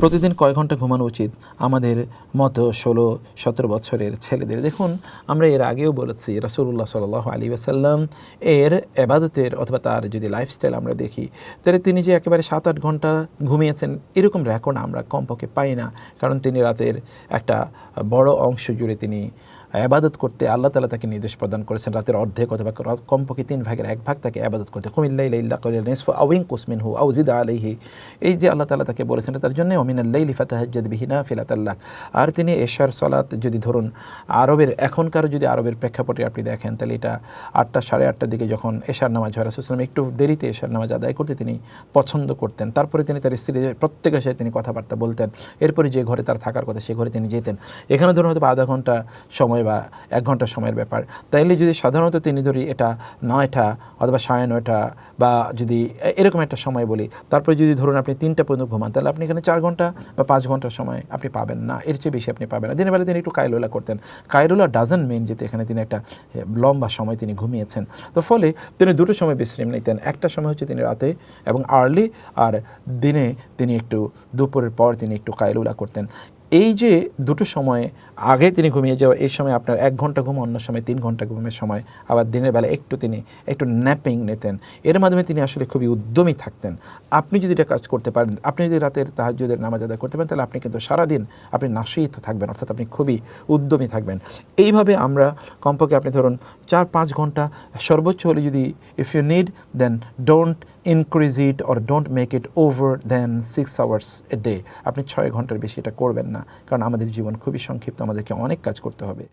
প্রতিদিন কয় ঘণ্টা ঘুমানো উচিত? আমাদের মতো ষোলো, সতেরো বছরের ছেলেদের। দেখুন, আমরা এর আগেও বলেছি রাসুল্লাহ সাল আলী আসাল্লাম এর এবাদতের অথবা তার যদি লাইফস্টাইল আমরা দেখি, তাহলে তিনি যে একেবারে সাত আট ঘণ্টা ঘুমিয়েছেন, এরকম রেকর্ড আমরা কমপক্ষে পাই না। কারণ তিনি রাতের একটা বড় অংশ জুড়ে তিনি আবাদত করতে আল্লাহ তালা তাকে নির্দেশ প্রদান করেছেন রাতের অর্ধেক অথবা কমপক্ষে তিন ভাগের এক ভাগ তাকে আবাদত করতে। কুমিল্লাই লাইল্লা আউইং কুসমিন হু আউজিদ আলাইহি। এই যে আল্লাহ তালা তাকে বলেছেন তার জন্য অমিনাল্লাইলি ফাতাহাজ্জাদ বিহিনা ফিলাতাল্লাহ আর তিনি এশার সলাত যদি ধরুন, আরবের এখনকার যদি আরবের প্রেক্ষাপটে আপনি দেখেন, তাহলে এটা আটটা সাড়ে আটটার দিকে যখন এশার নামাজ হয় রাসুলাম একটু দেরিতে এশার নামাজ আদায় করতে তিনি পছন্দ করতেন। তারপরে তিনি তার স্ত্রী প্রত্যেকের সাথে তিনি কথাবার্তা বলতেন। এরপরে যে ঘরে তার থাকার কথা, সে ঘরে তিনি যেতেন। এখানে ধরুন হয়তো আধা ঘণ্টা সময় বা এক ঘণ্টা সময়ের ব্যাপার। তাইলে যদি সাধারণত তিনি ধরি এটা নয়টা অথবা সাড়ে নয়টা বা যদি এরকম একটা সময় বলি, তারপরে যদি ধরুন আপনি তিনটা পর্যন্ত ঘুমান, তাহলে আপনি এখানে চার ঘণ্টা বা পাঁচ ঘণ্টার সময় আপনি পাবেন না। এর চেয়ে বেশি আপনি পাবেন না। দিনের বেলা তিনি একটু কায়লোলা করতেন। কায়লোলা ডাজন মেন যেতে এখানে তিনি একটা লম্বা সময় তিনি ঘুমিয়েছেন। তো ফলে তিনি দুটো সময় বিশ্রাম নিতেন। একটা সময় হচ্ছে তিনি রাতে এবং আর্লি আর দিনে তিনি একটু দুপুরের পর তিনি একটু কায়লুলা করতেন। এই যে দুটো সময়ে, আগে তিনি ঘুমিয়ে যাওয়া, এই সময় আপনার এক ঘণ্টা ঘুম, অন্য সময় তিন ঘণ্টা ঘুমের সময়, আবার দিনের বেলা একটু তিনি, একটু ন্যাপিং নিতেন। এর মাধ্যমে তিনি আসলে খুবই উদ্যমী থাকতেন। আপনি যদি এটা কাজ করতে পারেন, আপনি যদি রাতের তাহাজ্জুদের নামাজ আদায় করতে পারেন, তাহলে আপনি কিন্তু সারাদিন আপনি নাশিত থাকবেন, অর্থাৎ আপনি খুবই উদ্যমী থাকবেন। এইভাবে আমরা কমপক্ষে আপনি ধরুন চার, পাঁচ ঘণ্টা সর্বোচ্চ হলে যদি if you need then don't increase it or don't make it over then six hours a day আপনি ছয় ঘণ্টার বেশি এটা করবেন না। কারণ আমাদের জীবন খুবই সংক্ষিপ্ত আমাদেরকে অনেক কাজ করতে হবে।